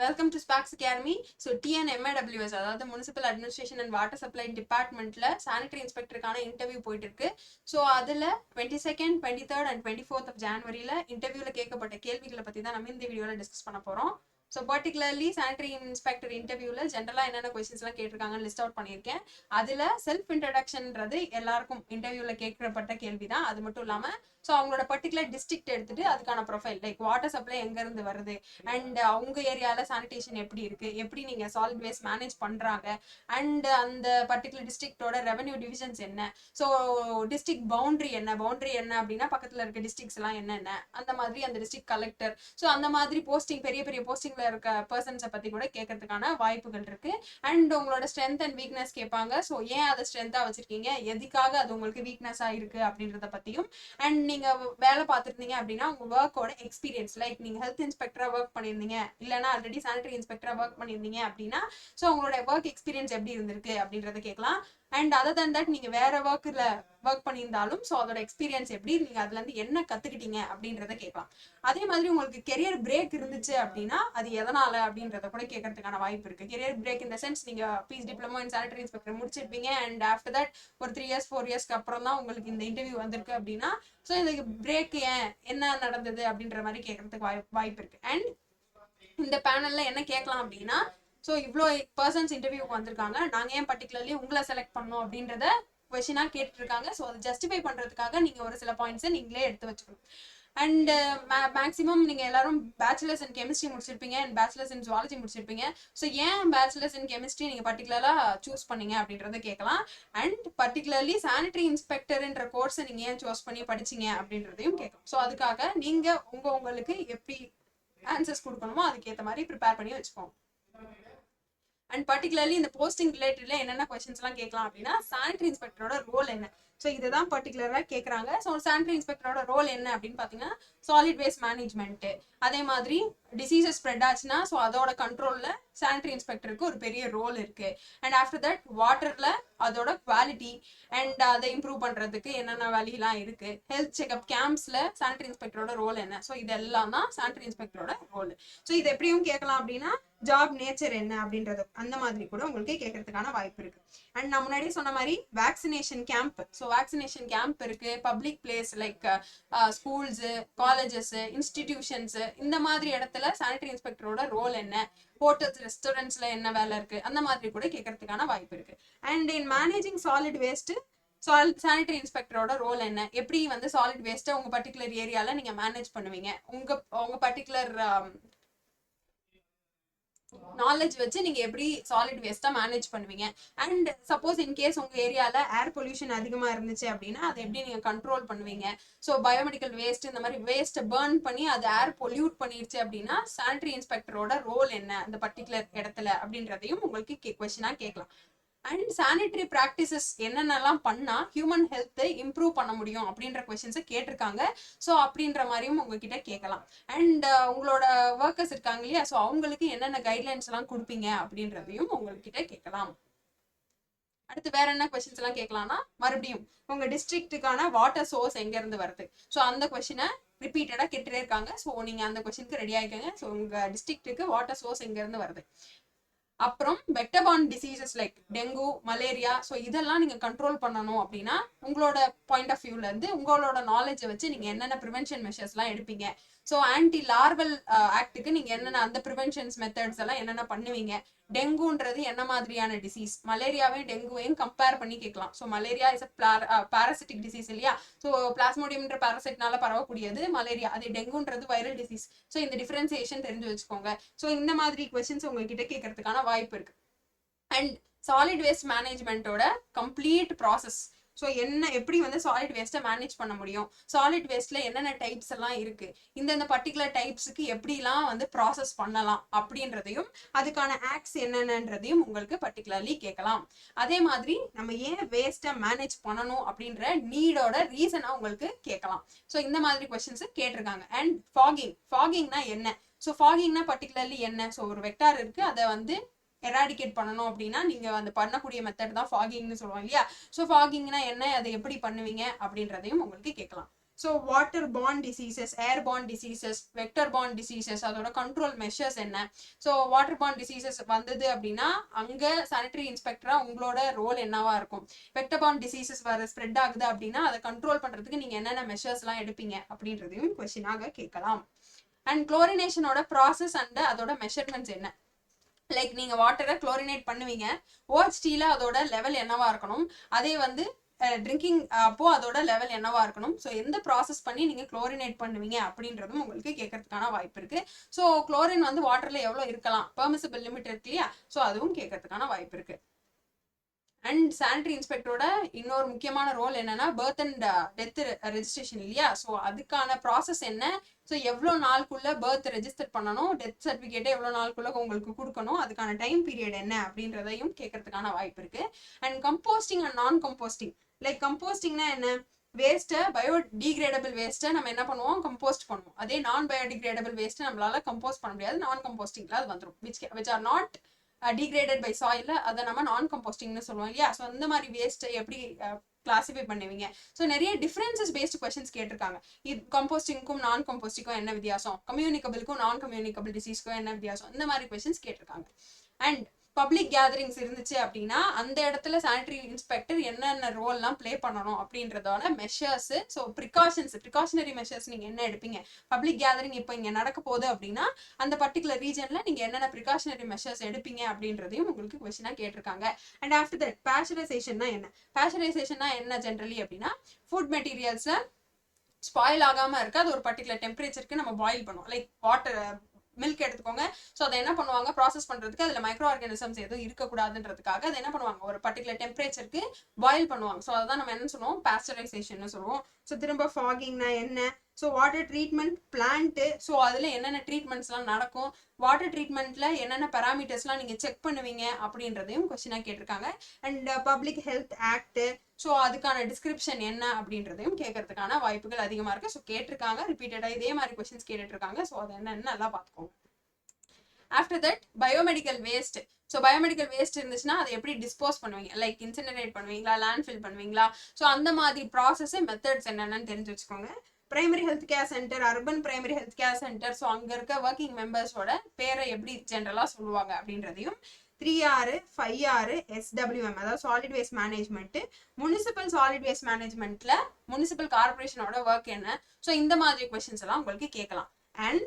Welcome to Spox academy so TNMAWS அதாவது municipal administration and water supply டிபார்ட்மெண்ட்டில் sanitary இன்ஸ்பெக்டருக்கான interview போயிட்டு இருக்கு ஸோ அதில் twenty second twenty third and twenty fourth of ஜான்வரியில் இன்டர்வியூவில் கேட்கப்பட்ட கேள்விகளை பற்றி தான் நம்ம இந்த வீடியோவில் டிஸ்கஸ் பண்ண போகிறோம் ஸோ பர்டிகுலர்லி சானிட்டரி இன்ஸ்பெக்டர் இன்டர்வியூவில் ஜென்ரலாக என்னென்ன கொஸ்டின்ஸ்லாம் கேட்டிருக்காங்கன்னு லிஸ்ட் அவுட் பண்ணியிருக்கேன். அதில் செல்ஃப் இன்ட்ரடக்ஷன்ன்றது எல்லாருக்கும் இன்டர்வியூவில் கேட்கப்பட்ட கேள்வி தான் அது மட்டும் இல்லாமல் ஸோ அவங்களோட பர்டிகுலர் டிஸ்ட்ரிக்ட் எடுத்துட்டு அதுக்கான ப்ரொஃபைல் லைக் வாட்டர் சப்ளை எங்கேருந்து வருது? அண்ட் அவங்க ஏரியாவில் சானிடேஷன் எப்படி இருக்கு? எப்படி நீங்கள் சாலிட் வேஸ்ட் மேனேஜ் பண்ணுறாங்க அண்ட் அந்த பர்டிகுலர் டிஸ்ட்ரிக்டோட ரெவன்யூ டிவிஷன்ஸ் என்ன? ஸோ டிஸ்ட்ரிக்ட் பவுண்ட்ரி என்ன? பவுண்டரி என்ன அப்படின்னா பக்கத்தில் இருக்க டிஸ்ட்ரிக்ஸ் எல்லாம் என்னென்ன? அந்த மாதிரி அந்த டிஸ்ட்ரிக்ட் கலெக்டர் ஸோ அந்த மாதிரி போஸ்டிங் பெரிய பெரிய போஸ்டிங் இருக்க பர்சன்ஸை பற்றி கூட கேட்கறதுக்கான வாய்ப்புகள் இருக்கு. அண்ட் உங்களோட ஸ்ட்ரென்த் அண்ட் வீக்னஸ் கேட்பாங்க ஸோ ஏன் அதை ஸ்ட்ரென்த்தாக வச்சிருக்கீங்க? எதுக்காக அது உங்களுக்கு வீக்னஸாக இருக்கு அப்படின்றத பற்றியும் அண்ட் நீங்க வேலை பார்த்துருந்தீங்க அப்படின்னா உங்க ஒர்க்கோட எக்ஸ்பீரியன்ஸ் லைக் நீங்க ஹெல்த் இன்ஸ்பெக்டராக ஒர்க் பண்ணியிருந்தீங்க இல்லைனா ஆல்ரெடி சானிட்டரி இன்ஸ்பெக்டராக ஒர்க் பண்ணியிருந்தீங்க அப்படின்னா ஸோ உங்களோட ஒர்க் எக்ஸ்பீரியன்ஸ் எப்படி இருந்திருக்கு அப்படின்றத கேட்கலாம். அண்ட் அதர் தன் தட் நீங்கள் வேற ஒர்க்கில் ஒர்க் பண்ணியிருந்தாலும் ஸோ அதோட எக்ஸ்பீரியன்ஸ் எப்படி? நீங்கள் அதுலேருந்து என்ன கற்றுக்கிட்டீங்க அப்படின்றத கேட்கலாம். அதே மாதிரி உங்களுக்கு கெரியர் பிரேக் இருந்துச்சு அப்படின்னா அது எதனால அப்படின்றத கூட கேட்கறதுக்கான வாய்ப்பு இருக்குது கெரியர் பிரேக் இந்த சென்ஸ் நீங்கள் பீஸ் டிப்ளமோ இன் சானிட்டரி இன்ஸ்பெக்டர் முடிச்சிருப்பீங்க அண்ட் ஆஃப்டர் தட் ஒரு த்ரீ இயர்ஸ் ஃபோர் இயர்ஸ்க்கு அப்புறம் தான் உங்களுக்கு இந்த இன்டர்வியூ வந்திருக்கு அப்படின்னா ஸோ இதுக்கு பிரேக் ஏன்? என்ன நடந்தது? அப்படின்ற மாதிரி கேட்கறதுக்கு வாய் வாய்ப்பு இருக்குது அண்ட் இந்த பேனலில் என்ன கேட்கலாம் அப்படின்னா ஸோ இவ்வளோ பர்சன்ஸ் இன்டர்வியூக்கு வந்திருக்காங்க. நாங்கள் ஏன் பர்டிகுலர்லி உங்களை செலக்ட் பண்ணோம் அப்படின்றத கொஷினாக கேட்டுருக்காங்க ஸோ அதை ஜஸ்டிஃபை பண்ணுறதுக்காக நீங்கள் ஒரு சில பாயிண்ட்ஸை நீங்களே எடுத்து வச்சுக்கணும். அண்ட் மேக்ஸிமம் நீங்கள் எல்லாரும் பேச்சுலர்ஸ் இன் கெமிஸ்ட்ரி முடிச்சிருப்பீங்க. அண்ட் பேச்சுலர்ஸ் இன் ஜுவாலஜி முடிச்சிருப்பீங்க. ஸோ ஏன் பேச்சுலர்ஸ் இன் கெமிஸ்ட்ரி நீங்கள் பர்டிகுலராக சூஸ் பண்ணீங்க அப்படின்றத கேட்கலாம். அண்ட் பர்டிகுலர்லி சானிட்டரி இன்ஸ்பெக்டர்ன்ற கோர்ஸை நீங்கள் ஏன் சூஸ் பண்ணி படிச்சீங்க அப்படின்றதையும் கேட்கலாம். ஸோ அதுக்காக நீங்கள் உங்கள் உங்களுக்கு எப்படி ஆன்சர்ஸ் கொடுக்கணுமோ அதுக்கேற்ற மாதிரி ப்ரிப்பேர் பண்ணி வச்சுக்கோங்க. அண்ட் பர்டிகுலர்லி இந்த போஸ்டிங் ரிலேட்டட்ல என்னென்ன கொஸ்டின்ஸ்லாம் கேட்கலாம் அப்படின்னா சானிட்டரி இன்ஸ்பெக்டரோட ரோல் என்ன? ஸோ இதுதான் பர்டிகுலராக கேட்குறாங்க ஸோ சானிட்டரி இன்ஸ்பெக்டரோட ரோல் என்ன அப்படின்னு பார்த்தீங்கன்னா சாலிட் வேஸ்ட் மேனேஜ்மெண்ட்டு அதே மாதிரி டிசீசஸ் ஸ்ப்ரெட் ஆச்சுன்னா ஸோ அதோட கண்ட்ரோலில் சானிட்டரி இன்ஸ்பெக்டருக்கு ஒரு பெரிய ரோல் இருக்கு. அண்ட் ஆஃப்டர் தட் வாட்டரில் அதோட குவாலிட்டி அண்ட் அதை இம்ப்ரூவ் பண்ணுறதுக்கு என்னென்ன வழியெல்லாம் இருக்குது ஹெல்த் செக்அப் கேம்ப்ஸில் சானிட்டரி இன்ஸ்பெக்டரோட ரோல் என்ன? ஸோ இதெல்லாம் தான் சானிட்டரி இன்ஸ்பெக்டரோட ரோல் ஸோ இது எப்படியும் கேட்கலாம் அப்படின்னா ஜாப் நேச்சர் என்ன அப்படின்றது அந்த மாதிரி கூட உங்களுக்கு கேட்கறதுக்கான வாய்ப்பு இருக்கு. அண்ட் நான் முன்னாடியே சொன்ன மாதிரி vaccination camp so vaccination camp இருக்கு. Public place like schools colleges institutions இந்த மாதிரி இடத்துல சானிடரி இன்ஸ்பெக்டரோட ரோல் என்ன? ஹோட்டல்ஸ் ரெஸ்டாரண்ட்ஸ்ல என்ன வேலை இருக்கு? அந்த மாதிரி கூட கேட்கறதுக்கான வாய்ப்பு இருக்கு. And in managing solid waste சால் சானிட்டரி இன்ஸ்பெக்டரோட ரோல் என்ன? எப்படி வந்து சாலிட் வேஸ்ட்டை உங்க பர்டிகுலர் ஏரியால நீங்க மேனேஜ் பண்ணுவீங்க? உங்க உங்க பர்டிகுலர் நாலேஜ் வச்சு நீங்க எப்படி சாலிட் வேஸ்ட்டா மேனேஜ் பண்ணுவீங்க? அண்ட் சப்போஸ் இன் கேஸ் உங்க ஏரியால ஏர் பொல்யூஷன் அதிகமா இருந்துச்சு அப்படின்னா அதை எப்படி நீங்க கண்ட்ரோல் பண்ணுவீங்க? ஸோ பயோமெடிக்கல் வேஸ்ட் இந்த மாதிரி வேஸ்ட்டை பேர்ன் பண்ணி அது ஏர் பொல்யூட் பண்ணிருச்சு அப்படின்னா சானிட்டரி இன்ஸ்பெக்டரோட ரோல் என்ன? அந்த பர்டிகுலர் இடத்துல அப்படின்றதையும் உங்களுக்கு கொஸ்டினா கேட்கலாம். அண்ட் சானிட்டரி ப்ராக்டிசஸ் என்னென்னலாம் பண்ணால் ஹியூமன் ஹெல்த்தை இம்ப்ரூவ் பண்ண முடியும் அப்படின்ற கொஷின்ஸை கேட்டிருக்காங்க. ஸோ அப்படின்ற மாதிரியும் உங்ககிட்ட கேட்கலாம். அண்ட் uh, உங்களோட ஒர்க்கர்ஸ் இருக்காங்க இல்லையா? ஸோ அவங்களுக்கு என்னென்ன கைட்லைன்ஸ் எல்லாம் கொடுப்பீங்க அப்படின்றதையும் உங்ககிட்ட கேட்கலாம். அடுத்து வேற என்ன கொஸ்டின்ஸ் எல்லாம் கேட்கலாம்னா மறுபடியும் உங்க டிஸ்ட்ரிக்ட்டுக்கான வாட்டர் சோர்ஸ் எங்க இருந்து வருது? ஸோ அந்த கொஸ்டினை ரிப்பீட்டடா கேட்டுட்டே இருக்காங்க. ஸோ நீங்க அந்த கொஸ்டினுக்கு ரெடி ஆயிக்கோங்க. ஸோ உங்க டிஸ்ட்ரிக்ட்டுக்கு வாட்டர் சோர்ஸ் எங்க இருந்து வருது? அப்புறம் vector borne diseases like dengue malaria so இதெல்லாம் நீங்கள் கண்ட்ரோல் பண்ணணும் அப்படின்னா உங்களோட பாயிண்ட் ஆஃப் வியூலேருந்து உங்களோட நாலேஜை வச்சு நீங்கள் என்னென்ன ப்ரிவென்ஷன் மெஷர்ஸ்லாம் எடுப்பீங்க. ஸோ ஆன்டி லார்வல் ஆக்டுக்கு நீங்கள் என்னென்ன அந்த ப்ரிவென்ஷன்ஸ் மெத்தட்ஸ் எல்லாம் என்னென்ன பண்ணுவீங்க. டெங்குன்றது என்ன மாதிரியான டிசீஸ் மலேரியாவையும் டெங்குவையும் கம்பேர் பண்ணி கேட்கலாம். So malaria is a parasitic disease இல்லையா? ஸோ பிளாஸ்மோடியம்ன்ற பாராசைட்னால பரவக்கூடியது மலேரியா. அது டெங்குன்றது வைரல் டிசீஸ் ஸோ இந்த டிஃபரன்சியேஷன் தெரிஞ்சு வச்சுக்கோங்க. ஸோ இந்த மாதிரி கொஸ்டின்ஸ் உங்ககிட்ட கேட்கறதுக்கான வாய்ப்பு இருக்கு. அண்ட் சாலிட் வேஸ்ட் மேனேஜ்மெண்ட்டோட கம்ப்ளீட் ப்ராசஸ் ஸோ என்ன எப்படி வந்து சாலிட் வேஸ்ட்டை மேனேஜ் பண்ண முடியும்? சாலிட் வேஸ்ட்ல என்னென்ன டைப்ஸ் எல்லாம் இருக்கு? இந்தந்த பர்டிகுலர் டைப்ஸுக்கு எப்படிலாம் வந்து ப்ராசஸ் பண்ணலாம்? அப்படின்றதையும் அதுக்கான ஆக்ஸ் என்னென்னன்றதையும் உங்களுக்கு பர்டிகுலர்லி கேட்கலாம். அதே மாதிரி நம்ம ஏன் வேஸ்ட்டை மேனேஜ் பண்ணணும் அப்படின்ற நீடோட ரீசனாக உங்களுக்கு கேட்கலாம். ஸோ இந்த மாதிரி கொஸ்டின்ஸ் கேட்டிருக்காங்க. அண்ட் ஃபாகிங் ஃபாகிங்னா என்ன? ஸோ ஃபாகிங்னா பர்டிகுலர்லி என்ன? ஸோ ஒரு வெக்டார் இருக்கு. அதை வந்து எராடிகேட் பண்ணணும் அப்படின்னா நீங்க அந்த பண்ணக்கூடிய மெத்தட் தான் ஃபாகிங்னு சொல்லுவாங்க இல்லையா? ஸோ ஃபாகிங்னா என்ன? அதை எப்படி பண்ணுவீங்க? அப்படின்றதையும் உங்களுக்கு கேட்கலாம். ஸோ வாட்டர் பாண்ட் டிசீசஸ் ஏர் bond diseases vector bond diseases அதோட கண்ட்ரோல் மெஷர்ஸ் என்ன? ஸோ வாட்டர் பாண்ட் டிசீசஸ் வந்தது அப்படின்னா அங்கே சானிட்டரி இன்ஸ்பெக்டரா உங்களோட ரோல் என்னவா இருக்கும்? வெக்டர் பாண்ட் டிசீசஸ் வர ஸ்ப்ரெட் ஆகுது அப்படின்னா அதை கண்ட்ரோல் பண்றதுக்கு நீங்க என்னென்ன மெஷர்ஸ்லாம் எடுப்பீங்க? அப்படின்றதையும் கொஸ்டினாக கேட்கலாம். அண்ட் குளோரினேஷனோட ப்ராசஸ் அண்ட் அதோட மெஷர்மெண்ட்ஸ் என்ன? லைக் நீங்கள் வாட்டரை குளோரினேட் பண்ணுவீங்க. ஓஹெச்டியில் அதோட லெவல் என்னவா இருக்கணும்? அதே வந்து ட்ரிங்கிங் அப்போது அதோட லெவல் என்னவா இருக்கணும்? ஸோ எந்த ப்ராசஸ் பண்ணி நீங்கள் குளோரினேட் பண்ணுவீங்க அப்படின்றதும் உங்களுக்கு கேட்கறதுக்கான வாய்ப்பு இருக்குது ஸோ குளோரின் வந்து வாட்டரில் எவ்வளோ இருக்கலாம்? பெர்மிசபிள் லிமிட் இருக்கு இல்லையா? ஸோ அதுவும் கேட்கறதுக்கான வாய்ப்பு இருக்குது அண்ட் சானிட்டரி இன்ஸ்பெக்டரோட இன்னொரு முக்கியமான ரோல் என்னன்னா பர்த் அண்ட் டெத் ரெஜிஸ்ட்ரேஷன் இல்லையா? ஸோ அதுக்கான ப்ராசஸ் என்ன? ஸோ எவ்வளோ நாளுக்குள்ள பர்த் ரெஜிஸ்டர் பண்ணணும்? டெத் சர்டிஃபிகேட்டை எவ்வளோ நாளுக்குள்ள உங்களுக்கு கொடுக்கணும்? அதுக்கான டைம் பீரியட் என்ன? அப்படின்றதையும் கேட்கறதுக்கான வாய்ப்பு இருக்கு. அண்ட் கம்போஸ்டிங் அண்ட் நான் கம்போஸ்டிங் லைக் கம்போஸ்டிங்னா என்ன? வேஸ்ட்டை பயோடிகிரேடபிள் வேஸ்ட்டை நம்ம என்ன பண்ணுவோம்? கம்போஸ்ட் பண்ணுவோம். அதே நான் பயோடிகிரேடபிள் வேஸ்ட்டை நம்மளால கம்போஸ்ட் பண்ண முடியாது. நான் கம்போஸ்டிங்ல அது வந்துடும் which which are not degraded by soil அதை நம்ம நான் கம்போஸ்டிங்னு சொல்லுவோம் இல்லையா? ஸோ அந்த மாதிரி வேஸ்ட்டை எப்படி uh, கிளாசிஃபை பண்ணுவீங்க? ஸோ நிறைய டிஃப்ரென்சஸ் பேஸ்டு கொஸ்டின்ஸ் கேட்டிருக்காங்க. இது கம்போஸ்டிங்க்கும் நான் கம்போஸ்டிங்கும் என்ன வித்தியாசம்? கம்யூனிகபிளுக்கும் நான் கம்யூனிகபிள் டிசீஸ்க்கும் என்ன வித்தியாசம்? இந்த மாதிரி கொஸ்டின்ஸ் கேட்டிருக்காங்க. அண்ட் பப்ளிக் கேதரிங்ஸ் இருந்துச்சு அப்படின்னா அந்த இடத்துல சானிட்டரி இன்ஸ்பெக்டர் என்னென்ன ரோல்லாம் ப்ளே பண்ணணும் அப்படின்றதோட measures so precautions precautionary measures நீங்கள் என்ன எடுப்பீங்க? பப்ளிக் கேதரிங் இப்போ இங்கே நடக்க போகுது அப்படின்னா அந்த பர்டிகுலர் ரீஜனில் நீங்கள் என்னென்ன ப்ரிகாஷனரி மெஷர்ஸ் எடுப்பீங்க அப்படின்றதையும் உங்களுக்கு கொஸ்டினாக கேட்டிருக்காங்க. அண்ட் ஆஃப்டர் தட் பேஷரைசேஷன்னா என்ன? பேஷரைசேஷன்னா என்ன ஜென்ரலி அப்படின்னா ஃபுட் மெட்டீரியல்ஸை ஸ்பாயில் ஆகாமல் இருக்கு அது ஒரு பர்டிகுலர் டெம்பரேச்சருக்கு நம்ம பாயில் பண்ணுவோம். லைக் வாட்டர் மில்க் எடுத்துக்கோங்க. ஸோ அதை என்ன பண்ணுவாங்க? ப்ராசஸ் பண்றதுக்கு அதில் மைக்ரோ ஆர்கானிசம்ஸ் எதுவும் இருக்கக்கூடாதுன்றதுக்காக அதை என்ன பண்ணுவாங்க? ஒரு பர்டிகுலர் டெம்பரேச்சருக்கு பாயில் பண்ணுவாங்க. ஸோ அதான் நம்ம என்ன சொல்லுவோம்? பாஸ்டரைசேஷன் சொல்லுவோம். ஸோ திரும்ப ஃபாகிங்னா என்ன? So water treatment plant so அதில் என்னென்ன ட்ரீட்மெண்ட்ஸ்லாம் நடக்கும்? வாட்டர் ட்ரீட்மெண்ட்ல என்னென்ன பேராமீட்டர்ஸ்லாம் நீங்கள் செக் பண்ணுவீங்க? அப்படின்றதையும் கொஸ்டினாக கேட்டிருக்காங்க. And public health act so அதுக்கான டிஸ்கிரிப்ஷன் என்ன? அப்படின்றதையும் கேட்கறதுக்கான வாய்ப்புகள் அதிகமாக இருக்கு. ஸோ கேட்டிருக்காங்க. ரிப்பீட்டடாக இதே மாதிரி கொஸ்டின்ஸ் கேட்டுட்ருக்காங்க ஸோ அது என்னென்னு நல்லா பார்த்துக்கோங்க. After that biomedical waste so biomedical waste இருந்துச்சுன்னா அதை எப்படி டிஸ்போஸ் பண்ணுவீங்க? லைக் இன்சினரேட் பண்ணுவீங்களா? லேண்ட் ஃபில் பண்ணுவீங்களா? ஸோ அந்த மாதிரி ப்ராசஸ் மெத்தட்ஸ் என்னென்னு தெரிஞ்சு வச்சுக்கோங்க. Primary health care centre urban primary health care centre so அங்கே இருக்க ஒர்க்கிங் மெம்பர்ஸோட பேரை எப்படி ஜென்ரலாக சொல்லுவாங்க அப்படின்றதையும் த்ரீ ஆறு ஃபைவ் ஆறு எஸ்டபிள்யூஎம் அதாவது solid waste management municipal solid waste மேனேஜ்மெண்ட்ல municipal கார்பரேஷனோட ஒர்க் என்ன? ஸோ இந்த மாதிரி கொஸ்டின்ஸ் எல்லாம் உங்களுக்கு கேட்கலாம். அண்ட்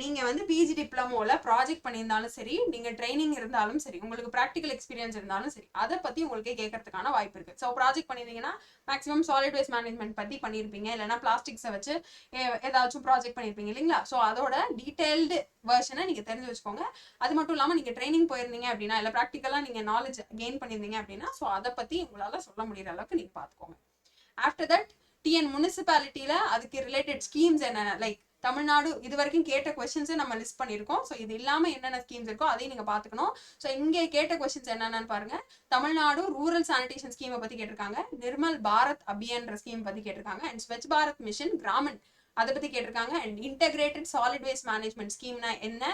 நீங்கள் வந்து பிஜி டிப்ளமோவில் ப்ராஜெக்ட் பண்ணியிருந்தாலும் சரி நீங்கள் ட்ரைனிங் இருந்தாலும் சரி உங்களுக்கு ப்ராக்டிக்கல் எக்ஸ்பீரியன்ஸ் இருந்தாலும் சரி அதை பற்றி உங்களுக்கு கேட்கறதுக்கான வாய்ப்பு இருக்குது ஸோ ப்ராஜெக்ட் பண்ணியிருந்தீங்கன்னா மேக்ஸிமம் சாலிட் வேஸ்ட் மேனேஜ்மெண்ட் பற்றி பண்ணியிருப்பீங்க. இல்லைனா பிளாஸ்டிக்ஸை வச்சு ஏதாச்சும் ப்ராஜெக்ட் பண்ணியிருப்பீங்க இல்லைங்களா? ஸோ அதோட டீட்டெயில்டு வெர்ஷனை நீங்கள் தெரிஞ்சு வச்சுக்கோங்க. அது மட்டும் இல்லாமல் நீங்கள் ட்ரைனிங் போயிருந்தீங்க அப்படின்னா இல்லை ப்ராக்டிக்கலாக நீங்கள் நாலேஜ் கெயின் பண்ணியிருந்தீங்க அப்படின்னா ஸோ அதை பற்றி உங்களால சொல்ல முடிகிற அளவுக்கு நீங்க பார்த்துக்கோங்க. ஆஃப்டர் தட் டிஎன் முனிசிபாலிட்டியில அதுக்கு ரிலேட்டட் ஸ்கீம்ஸ் என்ன லைக் தமிழ்நாடு இது வரைக்கும் கேட்ட கொஸ்டின்ஸை நம்ம லிஸ்ட் பண்ணியிருக்கோம். ஸோ இது இல்லாம என்னென்ன ஸ்கீம்ஸ் இருக்கோ அதையும் நீங்க பாத்துக்கணும் ஸோ இங்கே கேட்ட கொஸ்டின்ஸ் என்னென்னு பாருங்க. தமிழ்நாடு ரூரல் சானிடேஷன் ஸ்கீமை பத்தி கேட்டிருக்காங்க. நிர்மல் பாரத் அபியான்ற ஸ்கீம் பத்தி கேட்டிருக்காங்க. And Swachh Bharat mission Grameen. அதை பத்தி கேட்டிருக்காங்க. And integrated solid waste management ஸ்கீம்னா என்ன?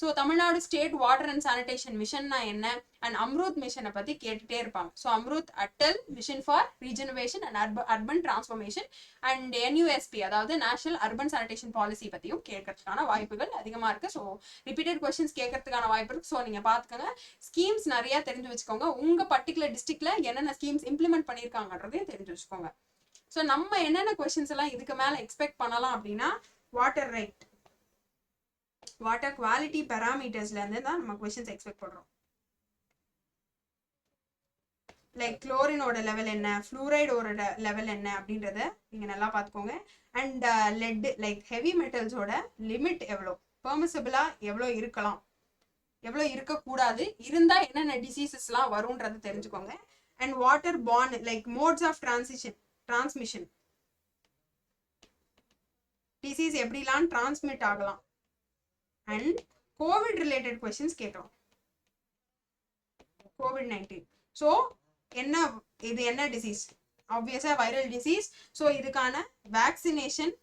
So Tamil Nadu state water and sanitation மிஷன்னா என்ன? அண்ட் அம்ருத் மிஷனை பற்றி கேட்டுட்டே இருப்பாங்க. So AMRUT Atal mission for rejuvenation and urban urban transformation and NUSP அதாவது நேஷனல் அர்பன் சானிடேஷன் பாலிசி பற்றியும் கேட்கறதுக்கான வாய்ப்புகள் அதிகமாக இருக்கு. ஸோ ரிப்பீட்டட் கொஸ்டின்ஸ் கேட்கறதுக்கான வாய்ப்பு இருக்கு. ஸோ நீங்கள் பார்த்துக்கோங்க ஸ்கீம்ஸ் நிறைய தெரிஞ்சு வச்சுக்கோங்க. உங்கள் பர்டிகுலர் டிஸ்ட்ரிக்டில் என்னென்ன ஸ்கீம்ஸ் இம்ப்ளிமெண்ட் பண்ணியிருக்காங்கன்றதையும் தெரிஞ்சு வச்சுக்கோங்க. ஸோ நம்ம என்னென்ன கொஷின்ஸ் எல்லாம் இதுக்கு மேலே எக்ஸ்பெக்ட் பண்ணலாம் அப்படின்னா வாட்டர் ரைட் வாட்டர் குவாலிட்டி பேராமீட்டர்ஸ்லேருந்து தான் நம்ம கொஷின்ஸ் எக்ஸ்பெக்ட் பண்ணுறோம் லைக் குளோரினோட லெவல் என்ன ஃப்ளூரைடோட லெவல் என்ன அப்படின்றத நீங்க நல்லா பார்த்துக்கோங்க. அண்ட் லெட் லைக் ஹெவி மெட்டல்ஸோட லிமிட் எவ்வளோ? பெர்மிசபிளா எவ்வளோ இருக்கலாம்? எவ்வளோ இருக்கக்கூடாது? இருந்தால் என்னென்ன டிசீசஸ்லாம் வரும்ன்றதை தெரிஞ்சுக்கோங்க. And water bond like modes of transition transmission disease எப்படிலாம் டிரான்ஸ்மிட் ஆகலாம்? அண்ட் கோவிட் ரிலேட்டட் கொஸ்டின்ஸ் கேட்டோம். கோவிட் நைன்டீன் ஸோ என்ன இது என்ன டிசீஸ் ஆப்வியஸாக வைரல் டிசீஸ் ஸோ இதுக்கான வேக்சினேஷன்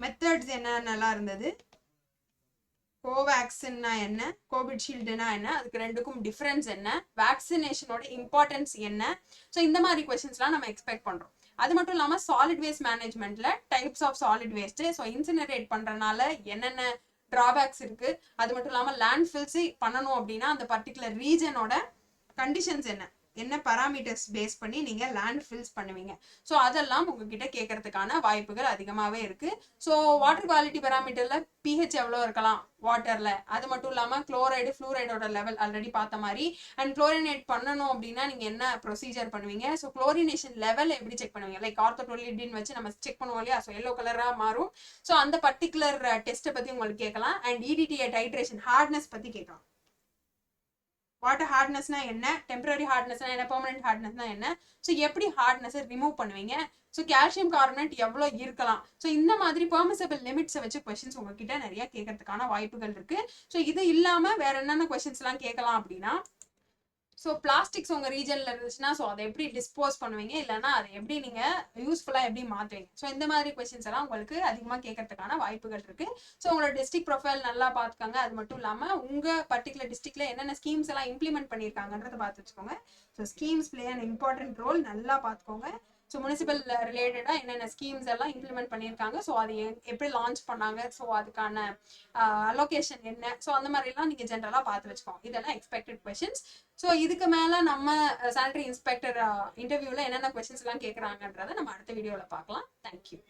மெத்தட்ஸ் என்னென்னலாம் இருந்தது? கோவேக்சின்னா என்ன? கோவிட்ஷீல்டுனா என்ன? அதுக்கு ரெண்டுக்கும் டிஃப்ரென்ஸ் என்ன? வேக்சினேஷனோட இம்பார்ட்டன்ஸ் என்ன? ஸோ இந்த மாதிரி கொஸ்டின்ஸ்லாம் நம்ம எக்ஸ்பெக்ட் பண்ணுறோம் அது மட்டும் இல்லாமல் solid waste மேனேஜ்மெண்ட்ல types of solid waste so incinerate பண்றதுனால என்னென்ன டிராபேக்ஸ் இருக்கு? அது மட்டும் இல்லாமல் லேண்ட் ஃபில்ஸ் பண்ணணும் அப்படின்னா அந்த பர்டிகுலர் ரீஜனோட கண்டிஷன்ஸ் என்ன? என்ன பராமீட்டர்ஸ் பேஸ் பண்ணி நீங்க லேண்ட் ஃபில்ஸ் பண்ணுவீங்க. ஸோ அதெல்லாம் உங்ககிட்ட கேட்கறதுக்கான வாய்ப்புகள் அதிகமாகவே இருக்கு. ஸோ வாட்டர் குவாலிட்டி பராமீட்டர்ல பிஹெச் எவ்வளோ இருக்கலாம்? வாட்டர்ல அது மட்டும் இல்லாமல் குளோரைடு ஃப்ளூரைடோட லெவல் ஆல்ரெடி பார்த்த மாதிரி. அண்ட் குளோரினேட் பண்ணணும் அப்படின்னா நீங்க என்ன ப்ரொசீஜர் பண்ணுவீங்க? ஸோ குளோரினேஷன் லெவல் எப்படி செக் பண்ணுவீங்க? லைக் ஆர்த்தோட்டோலிடின் வச்சு நம்ம செக் பண்ணுவோம் இல்லையா? ஸோ எல்லோ கலராக மாறும். ஸோ அந்த பர்டிகுலர் டெஸ்ட்டை uh, பத்தி உங்களுக்கு கேட்கலாம். And E EDTA titration hardness பத்தி கேட்கலாம். வாட்டர் ஹார்ட்னஸ்னா என்ன? டெம்பரரி ஹார்ட்னஸ்னா என்ன? பெர்மனன்ட் ஹார்ட்னஸ்னா என்ன? ஸோ எப்படி ஹார்ட்னஸை ரிமூவ் பண்ணுவீங்க? ஸோ கால்சியம் கார்பனேட் எவ்வளோ இருக்கலாம்? ஸோ இந்த மாதிரி பெர்மிசபிள் லிமிட்ஸை வச்சு கொஸ்டின்ஸ் உங்ககிட்ட நிறைய கேட்கறதுக்கான வாய்ப்புகள் இருக்கு. ஸோ இது இல்லாம வேற என்னென்ன கொஸ்டின்ஸ்லாம் கேட்கலாம் அப்படின்னா ஸோ பிளாஸ்டிக்ஸ் உங்க ரீஜன்ல இருந்துச்சுன்னா ஸோ அதை எப்படி டிஸ்போஸ் பண்ணுவீங்க? இல்லைன்னா அதை எப்படி நீங்க யூஸ்ஃபுல்லா எப்படி மாற்றுவீங்க ஸோ இந்த மாதிரி கொஷின்ஸ் எல்லாம் உங்களுக்கு அதிகமா கேட்கறதுக்கான வாய்ப்புகள் இருக்கு. ஸோ உங்களோட டிஸ்ட்ரிக் ப்ரொஃபைல் நல்லா பார்த்துக்கோங்க அது மட்டும் இல்லாம உங்க பர்டிகுலர் டிஸ்ட்ரிக்ட்ல என்னென்ன ஸ்கீம்ஸ் எல்லாம் இம்ப்ளிமெண்ட் பண்ணியிருக்காங்கன்றத பார்த்து வச்சுக்கோங்க. So schemes play and important role நல்லா பார்த்துக்கோங்க ஸோ முனிசிபல் ரிலேட்டடாக என்னென்ன ஸ்கீம்ஸ் எல்லாம் இம்ப்ளிமெண்ட் பண்ணியிருக்காங்க? ஸோ அது எப்படி லான்ச் பண்ணாங்க? ஸோ அதுக்கான அலோகேஷன் என்ன? ஸோ அந்த மாதிரிலாம் நீங்கள் ஜென்ரலாக பார்த்து வச்சுக்கோங்க. இதெல்லாம் எக்ஸ்பெக்டட் கொஷின்ஸ் ஸோ இதுக்கு மேலே நம்ம சானிட்டரி இன்ஸ்பெக்டர் இன்டர்வியூவில் என்னென்ன கொஷின்ஸ்லாம் கேட்குறாங்கன்றதை நம்ம அடுத்த வீடியோவில் பார்க்கலாம். தேங்க்யூ